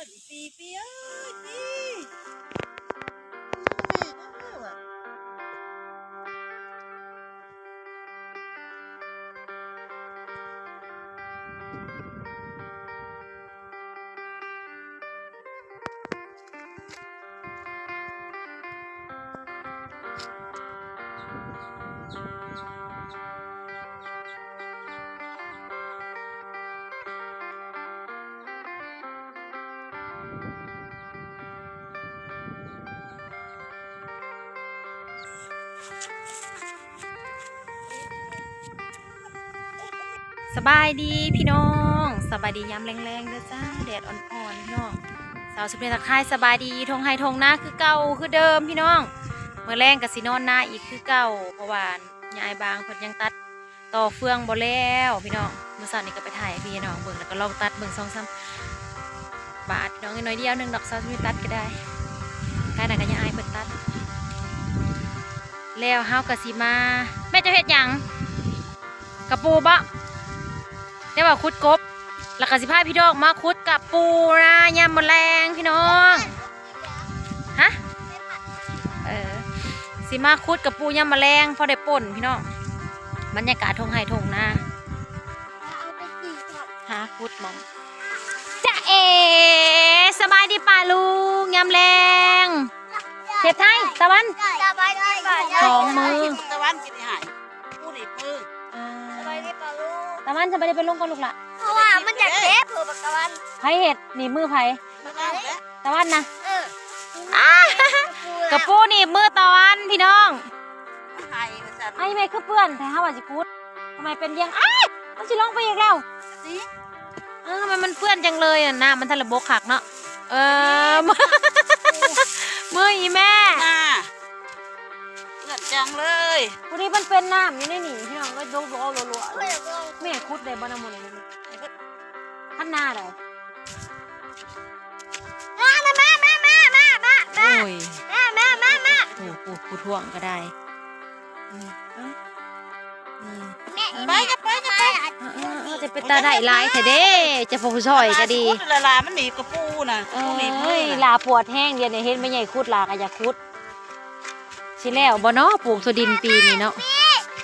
อิ้น สบายดีพี่น้องสบายดียามแรงๆเด้อจ้าแดดอ่อนๆพี่น้องสาวสุเปรตะไคร้สบายดีทงไฮทงหน้าคือเก่าคือเดิมพี่น้องเมื่อแรงกับสินอนหน้าอีกคือเก่าเพราะว่ายายบางเพิ่นยังตัดต่อเฟืองบ่แล้วพี่น้องเมื่อสาวนี้ก็ไปถ่ายพี่น้องเบิ่งแล้วก็ลองตัดเบิ่งสองสามบาทน้องน้อยเดียวหนึงดอกสาวสุเปรตัดก็ได้ใกล้น่ะก็ยังอายเพิ่นตัด แล้วเฮาก็สิมา แม่จะเฮ็ดหยังกระปูบะได้ว่าคุดกบ แล้วก็สิพาพี่ดอกมาคุดกับปูนะยามมแรงพี่น้องฮะเออสิมาคุดกับปูยามมแรงพอได้ป่นพี่น้องบรรยากาศทงไห่ทงนาหาคุดมองจะเอสบายดีป่าลุงยามแรง เทพไทยตะวัน สบายดีป่ะสองมือ ตะวันกินหายพูดอีกมือสบายดีป่ะลูกตะวันจะไปได้ไปลงก่อนลูกละเพราะว่ามันจะเจ็บหัวปากกาวันไผเห็ดหนีมือไผตะวันนะกระปูหนีมือตะวันพี่น้องหายมาสั่นไอ้ไม่คือเปื้อนแต่ห้าว่าจิกุดทำไมเป็นยังอ้ามันสิลงไปอีกแล้วเออทำไมมันเปื้อนจังเลยอะน้ำมันทะเลบกขักเนาะเออ มือมืออีแม่มาเลือดจังเลยวันนี้มันเป็นน้ำอยู่ในนี่พี่น้องก็โดนโดนรัวไม่อยากลองๆแม่คุดได้บ้านำมันเลยขั้นหน้าได้มาแม่แม่แม่แม่แม่แม่โอ้ยแม่แม่แม่แม่โอ้ปูปูท่วงก็ได้อืมเอ้าอืมแม่ไปกันไปกันไป เออเออเออจะเป็นตาได้หลายแต่เด้จะพอผู้ช่อยก็ดีละลามันหนีกระปูน่ะเอ้ยลาปวดแห้งเดียวเนี่ยเห็นไม่ใหญ่คุดลาก็อยากคุดสิแล้วบ่เนาะปลูกสดินปีนี้เนาะ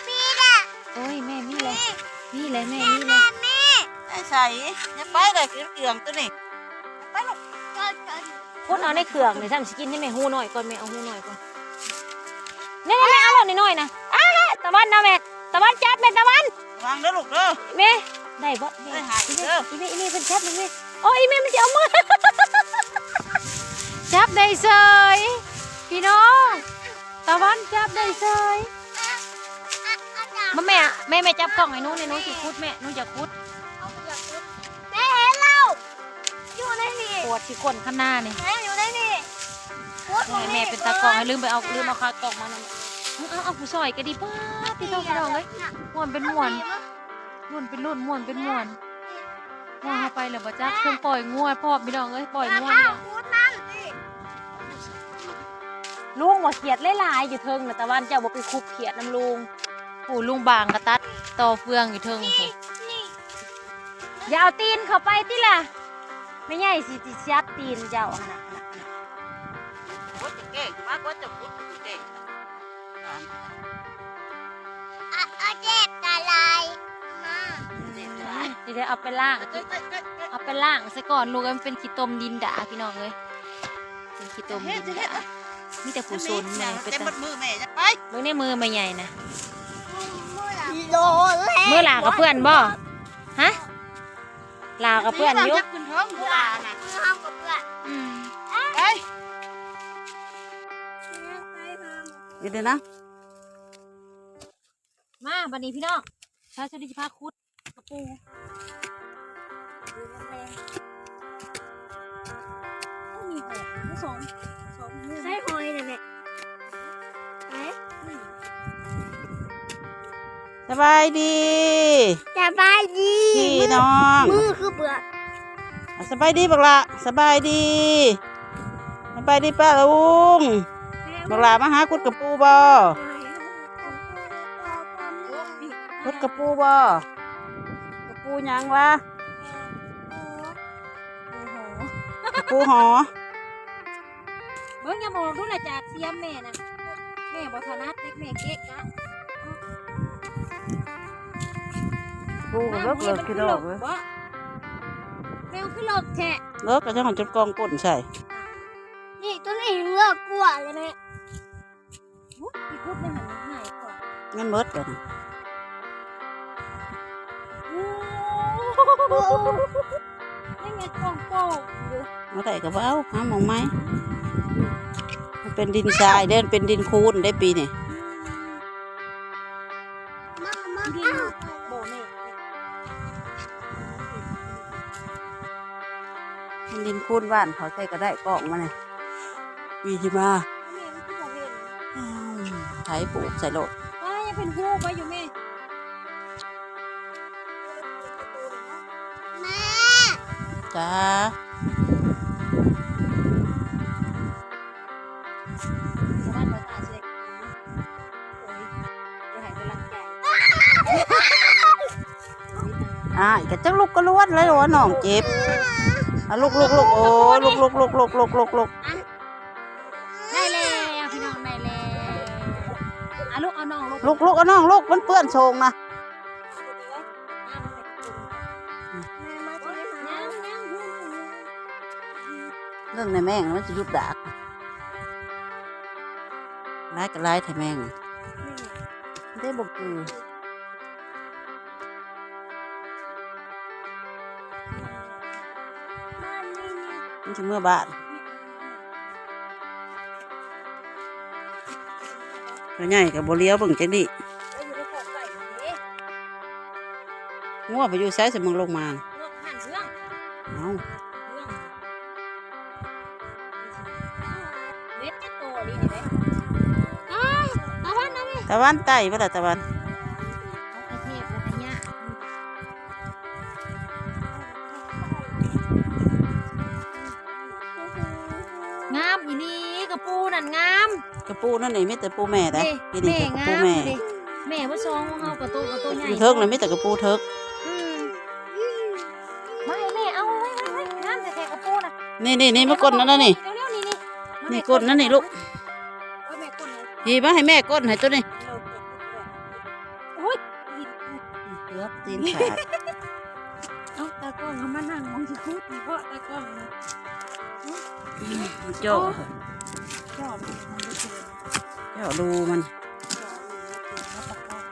พี่น่ะโอ้ยแม่มีเลยมีเลยแม่มีเลยแม่ไอ้ใส่ย่าไปเลยเกลืองตัวนี้ไปลูกก็จะคุดเอาในเครื่องนี่ซ้ำสิกินให้แม่หูหน่อยก่อนแม่เอาหูหน่อยก่อนนี่แม่เอาหล่นน้อยนะอ้าตะวันนะแม่ ตะวันจับแม่ตะวันวางเด้อลูกเด้อแม่ได้บ่แม่ได้หายอีเด้แม่ออีแม่อีแม่เป็นจับแม่โอ้ยอีแม่มันจะเอามือจับได้เซยพี่น้องตะวันจับได้เซยมาแม่อะแม่แม่จับกล่องไอ้นู้นไอ้นู้นสิคุดแม่นู้นจะคุดแม่เห็นเราอยู่ในนี่ปวดที่ก้นข้างหน้านี่แม่อยู่ในนี่แม่แม่เป็นตากล่องให้ลืมไปเอาลืมเอาคากล่องมานะเอา เอาเอาผู้ซอยก็ดีป้าที่ต้องกระดองเลยม่วนเป็นม่วนม่วนเป็นรุ่นม่วนเป็นม่วนม่วนเข้าไปแล้วบ่จักเครื่องปล่อยงัวพ่อพี่น้องเอ้ยปล่อยงัวข้าเนี่วยคูดนั่นสิลุงว่าเขียดหลายๆอยู่เทิงน่ะแต่วันเจ้าบ่ไปคุบเขียดน้ำลุงผู้ลุงบางกระตัดต่อเฟืองอยู่เทิงพุ่นนี่อย่าเอาตีนเข้าไปติล่ะไม่ใหญ่สิสิชัดตีนเจ้าหั่นน่ะโอ้ยจะเก่งมากกว่าจะพูด เก่งอะอะเจ็บตาลายมาเดี๋ยวเอาไปล่างเอ้ยเอ้ยเอ้ยเอ้ยเอาไปล่างซะก่อนลูกมันเป็นขี้ตมดินด่าพี่น้องเลยเป็นขี้ตมดินด่ามีแต่ผู้ซนเนี่เนี่ยยเป็นเต็มตามือแม่จะไปเบิ่งในมือมาใหญ่นะโลแล้มือหลากับเพื่อนบ่ฮะลากับเพื่อนอยุยักขึ้นท้องหัวลาน่ะมือห้ามกับเพื่อนไปเดี๋ยวนะ มาบันนี้พี่น้องชาชดิพาคุดกระปูมีหกมีสองสองมือใช่หอยเนี่ยแม่ไหนสบายดี สบายดีพี่น้อง มือคือเบื่ออะสบายดีบักละสบายดีสบายดีป้าลุงบักละมาหาคุดกับปูบ่คุ ดกับปูบ่กับปูหยังวะปูหอ เบิ่งอย่าบอกดูนะจากเสียมแม่นะแม่บ่ถนัดเด็กแม่เก๊กนะปูก็เลิกเลิกคิดออกเลยบ่แมวคือเลิกแท้เลิกก็จะหันจนกองก้นใช่นี่ตัวนี้เลือกกลัวเลยแม่อุ๊ยพี่พูดไม่หันหายก่อนงั้นเบิดเลยน ยังไงกองโป่งอยู่มาได้ก็บ่เอาหามองไม้มันเป็นดินทรายเด้นเป็นดินคูนได้ปีนี่มามาดิอ้านวโบเน่เป็นดินคูนบ้านเขาใช้ก็ได้กองมาเนี่ยปีที่มาแม่มันคือบ่เห็นอ้าวไถปลูกใส่โลดว่ายังเป็นหูไปอยู่แม่แม่ จ้าสวัสดีตาเช็คโอ้ยจะหายกำลังใจอ่าอีกก็จังลูกก็ล้วนเลยว่าน้องเจ็บอะลูกลูกลูกโอ้ยลูกลูกลูกลูกลูกลูกลูกได้แล้วพี่น้องได้แล้วอะลูกเอาน้องลูกลูกลูกเอาน้องลูกมันเปื้อนโชงนะ งในแม่งมันจะยุบดากร้ายก็ร้ายแต่แม่งได้บอกคือบ้านนี่นี่มันจะเมื่อบ้านก็ใหญ่กับบเลี้ยวเบิ่งจังดิเอาอยู่ในขอบไก่อยู่นี่งัวไปอยู่ไซส์มึงลงมา ตะวันไต่บ่ล่ะตะวันเอาไอเทพแล้วก็ยะงามอีนี่กระปูนั่นงามกระปูนั่นนี่มีแต่ปูแม่แต่เด้ปีนี้แม่กระงาปูมแม่เด้แม่ว่าซองของเฮากระโตกระโตใหญ่เทิกเลยมีแต่กระปูเทิกอืมไม่แม่เอาไว้ไว้ไว้งามแต่แท้กระปูน่ะนี่นี่นี่มากดนั่นนะนี่เร็วๆนี่นี่นี่กดนั่นนี่ลูกโอ้ยแม่กดเลยพี่มาให้แม่กดให้ตัวนี้ จ้ชอบมันไม่เจอเจ้าดูมันชอบมันไม่เจอตากล้อง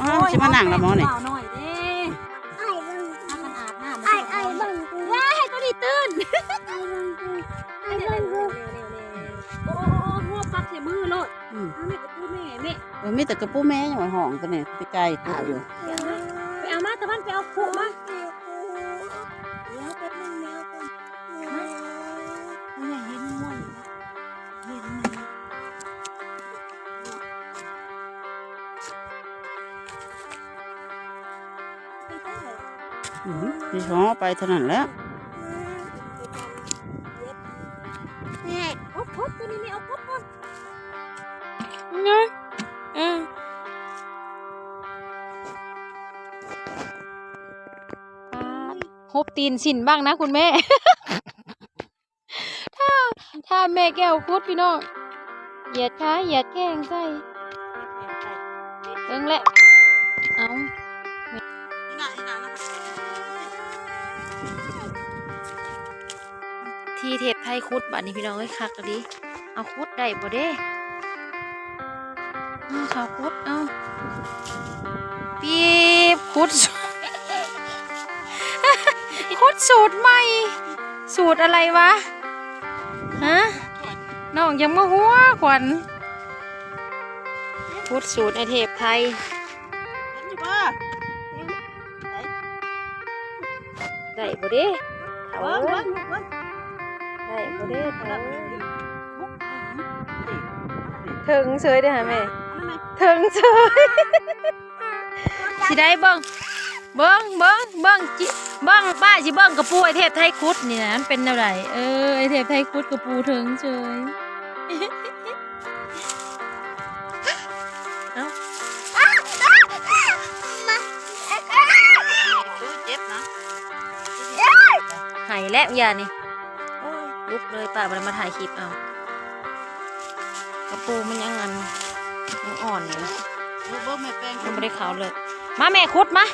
อ๋อสิมานั่งละหมอนี่เบาหน่อยเด้ไอ้เบิ่งถ้ากันอาบน้ำไอ้ไอ้เบิ่งกูว้าให้ตัวนี้ตื่นไอ้เบิ่งกูไอ้เร็วเบิ่งเร็กูวเร็วเร็วเร็วโอ้โอ้โอ้หัวปักใส่มือโลดอืมเอาแม่กระปูแม่แม่เออมีแต่กระปูแม่ยังไงห้องตัวนี้ไปไกลตัวอยู่ พี่ช้อไปเท่านั้นแหล้วแม่เอาพบตัวนี้ไม่เอาพบก่อนไงเออฮบตีนสินบ้างนะคุณแม่ ถ้าถ้าแม่แก้วคุดพี่น้อง เหยียดขาเหยียดแข้งใส่เอิงแหละ ที่เทปไทยคุดบัดนี้พี่น้องเอ้ยคักอะดิเอาคุดได้บ่เด้เอาเขาคุดเอาปีบคุดคุดสูตรใหม่ สูตรอะไรวะฮะน้องยังมาหัวขวัญคุดสูตรในเทปไทยเห็นอยู่บ่ได้บ่เด้เอา ได้บ่เด้เอาถึงเฉยได้อหะแม่ถึงเฉยสิได้เบิ่งเบิ่งเบิ่งเบิ่งจิเบิ่งป้าสิเบิ่งกระปูไอเทพไทยคุดนี่นะมันเป็นแนวใดเออไอเทพไทยคุดกระปูถึงเฉยเอ้าดูเจ็บนะหายแล้วอย่านี่โอ้ย ลุกเลยป้ามันมาถ่ายคลิปเอากระปูมันยังงันยังอ่อนอยู่ลูกบ่แม่แป้งยังไม่ได้ขาวเลย มาแม่คุดมา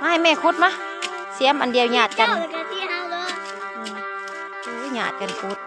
มาให้แม่คุดมาเสียมอันเดียวหยาดกันเจ้าเลยกันที่เฮาเลยอืมอุ้ยหยาดกันคุด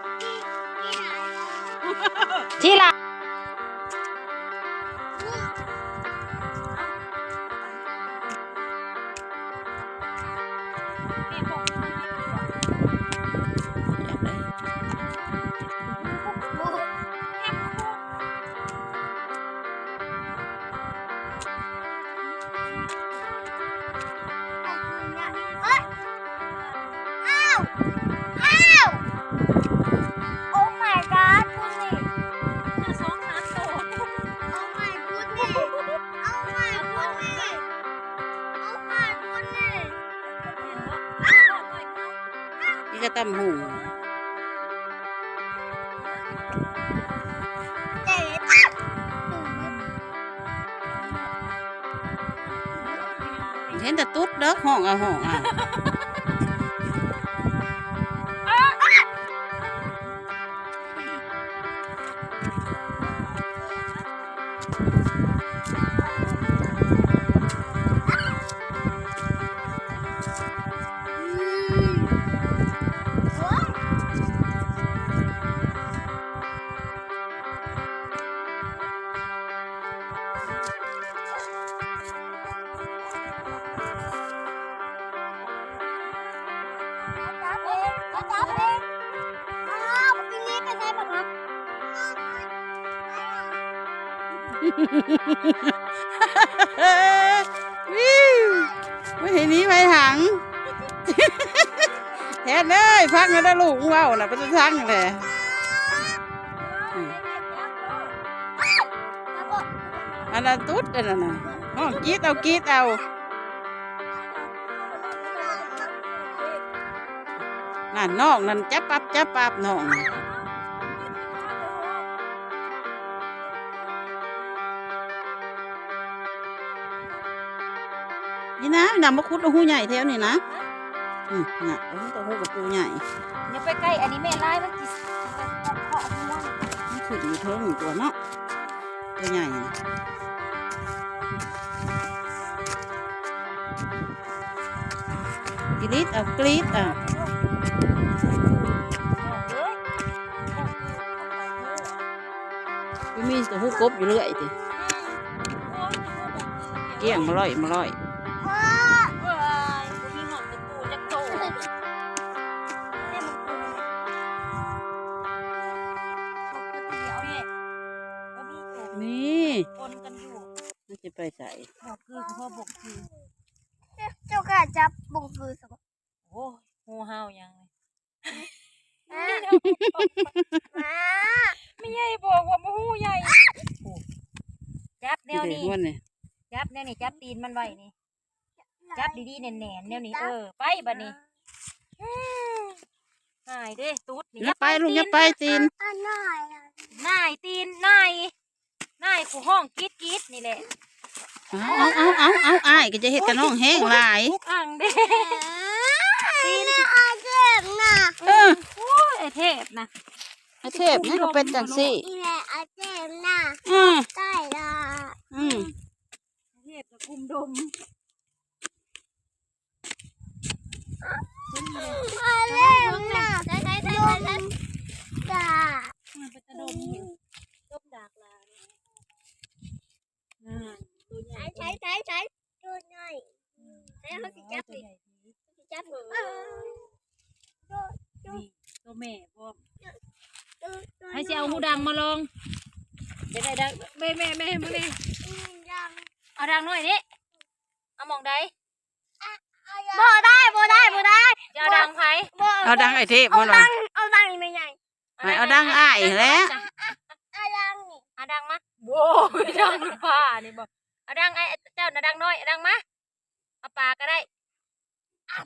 นี่ก็ตำหูเจ๊อะเบเองจับเองอ้าวปีนี้เป็นไงบ้างครับวิวไม่เห็นนี้ไปถังแทนเลยพักมาได้ลูกเว้าน่ะเป็นทั้งเลยอันนั้นตุ๊ดอันนั้นน่ะห้องกรีดเอากรีดเอา นั่นน้องนั่นจับปับจับปับน้องนี่นะนำมาคุดเอาหูใหญ่แถวนี่นะอืมน่ะเอาตัวหูกับปูใหญ่อย่าไปใกล้อันนี้แม่ร้ายมันจิเคาะหัวมันขึ้นอยู่เทิงอยู่ตัวเนาะตัวใหญ่น่ะกรีดเอากรีดเอา มีตัวหูกบอยู่เรื่อยติเกี้ยงมาล่อยมาล่อย จับแนวนี้จับแนวนี้จับตีนมันไว้นี่จับดีๆแน่นๆแนวนี้เออไปบัดนี้หายเด้ตุ๊ดนี่อย่าไปลุงอย่าไปตีนนน้อยอะนายตีนนายนายขู่ห้องกีดกีดนี่แหละเอาเอาเอาเอาเอาอ้ายก็จะเห็ดกับน้องแห้งหลายอ่างเด้ตีนอาเจ็บนะเออโอ้ยไอ้เทพนะ ไอ้เทพนี่ก็เป็นจังซี่อีแม่อาเจ็บนะอืมใช่ละอืมเทพกับกุมดมอาเจ็บนะใช่ใช่ใช่ใช่จ้ามันเป็นตะดมอยู่ดมดากลาเนี่ยอ่าตัวใหญ่ใช้ใช้ใช้ใช้ดูหน่อยใช้เขาสิจับตัวสิใหญ่ดีจับหนูนี่ตัวแม่พร้อม ให้ให้สิเอาหูดังมาลองเดี๋ยวได้ดังแม่แม่แม่มาแม่ดังเอาดังหน่อยนี่เอามองใดบ่ได้บ่ได้บ่ได้จะเอาดังไผบ่เอาดังไอ้เทพเอามาหน่ดัอยงเอาดังนี่ไม่ใหญ่ไม่เอาดังอ้ายแหล้วเอาดังนี่เอาดังมาโว้ยดังผ้านี่บอกเอาดังไอ้เจ้าน่ะดังน้อยเอาดังมาเอาปากก็ได้เอา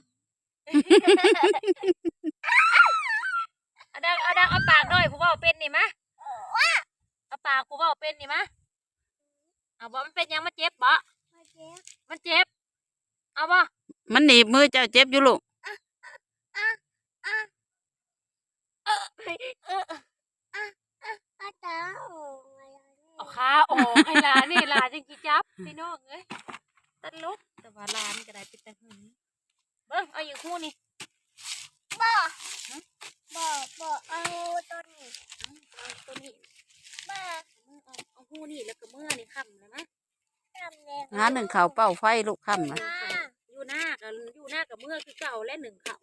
ดังเอาดังเอาปากด้วยกูว่าเป็นนี่มะเอาปากกูว่าเป็นนี่มะเอาบ่กมันเป็นยังมันเจ็บปะมันเจ็บ เอาบ่มันหนีบมือเจ้าเจ็บอยู่ลูกเอาขาออกให้ลานี่ลาจังกี่จับพี่น้องเอ้ยตัลุกแต่ว่าลานี่ก็ได้เป็นแต่หืนเบิ้งเอาอย่างคู่นี่บ่ บ่บ่เอาตัวนี้เอาตัวนี้มามือเอาเอาคู่นี่แล้วก็มือนี่ค้ำเลยมั้ยทำเลยหาหนึ่งเขาวเป้าไฟลูกค่ำนะ อยู่หน้ากับอยู่หน้ากับมือคือเก่าและหนึ่งเขา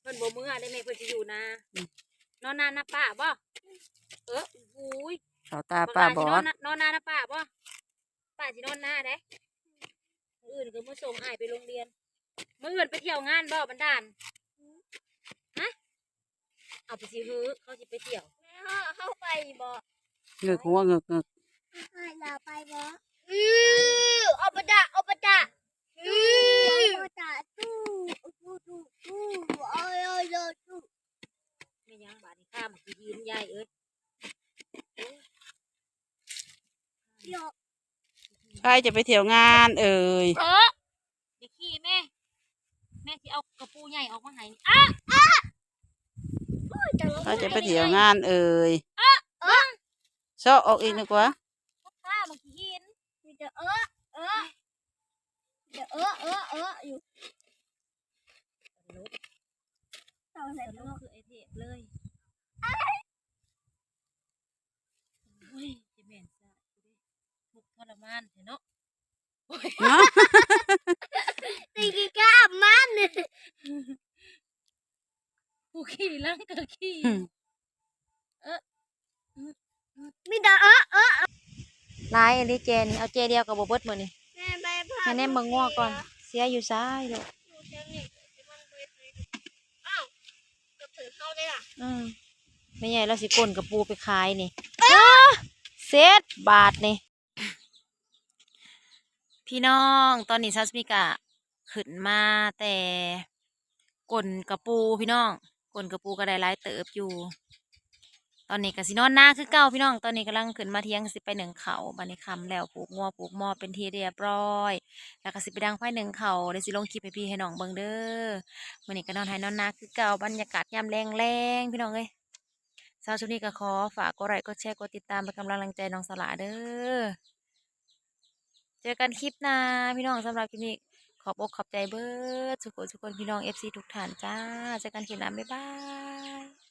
เพิ่นบ่มือได้ไหมเพิ่นสิอยู่นานอนนานะป้าบ่เออหูยเขาตาป้าบอสินอดนนอนนานะป้าบ่ป้าสินอนหน้าเด้มื้ออื่นก็มาส่งอ้ายไปโรงเรียนมื้ออื่นไปเที่ยวงานบ่บันดาลฮะ เอาไปสิฮื้อเขาสิไปเที่ยวแม่ห่อเข้าไปบ่เงึกหัวเงึกเงึกให้เราไปบ่อือเอาปะดะเอาปะดะอือเอาปะดะตู้ตู้ตู้ตู้เอาเอาเอาตู้ไม่ยังบาดนี้ข้ามสิยืนยายเอ้ยเดี๋ยวใครจะไปเที่ยวงานเอ่ยเออเดี๋ยวขี้แม่แม่สิเอากระปูใหญ่ออกมาให้นี่อะจะ ใครจะไปเที่ยวงานเอ่ยเซาะออกอีกดีกว่าข้ามันขี้หินเดี๋ยวเออเออเดี๋ยวเออเออเอออยู่เอาใส่แต่ตู้ลูกคือไอเทพเลยโอ้ยจะแม่นซะทุกข์ทรมานเถอะเนาะเนาะตีกี่ก้ามมันเนี่ยผู้ ขี่ลังก็ขี่มีแต่เออเออลายอันนี้เจนี่เอาเจเดียวกับบ่เบิดมื้อนี่แม่ไปพาให้แน่เบิ่งง้อก่อน เสียอยู่ซ้ายลูกอ้าวก็ถือเข้าได้ล่ะอืมไม่ใหญ่เราสิกลนกระปูไปขายนี่อ้าเศษบาทนี่พี่น้องตอนนี้ซัสมิกะขึ้นมาแต่กลนกระปูพี่น้อง กลนกระปูก็ได้หลายเติบอยู่ ตอนนี้ก็สินอนหน้าคือเก่าพี่น้อง ตอนนี้กำลังขึ้นมาเที่ยงสิไปหนึ่งเขาบันนี้คำแล้วปลูกงัวปลูกหม้อเป็นที่เรียบร้อย แล้วก็สิไปดังไฟหนึ่งเขาเดี๋ยวสิลงคลิปให้พี่ให้น้องเบิ่งเด้อวันนี้ก็นอนให้นอนหน้าคือเก่าบรรยากาศยามแรงแรงพี่น้องเอ้ยสาวชุดนี้ก็ขอฝากกดไลค์กดแชร์กดติดตามเป็นกำลังใจน้องสละเด้อ เจอกันคลิปหน้าพี่น้องสำหรับคลิปนี้ ขอบอกขอบใจเบิร์ดทุกคนทุกคนพี่น้องเอฟซีทุกฐานจ้าเจอกันคลิปหน้าบ๊ายบาย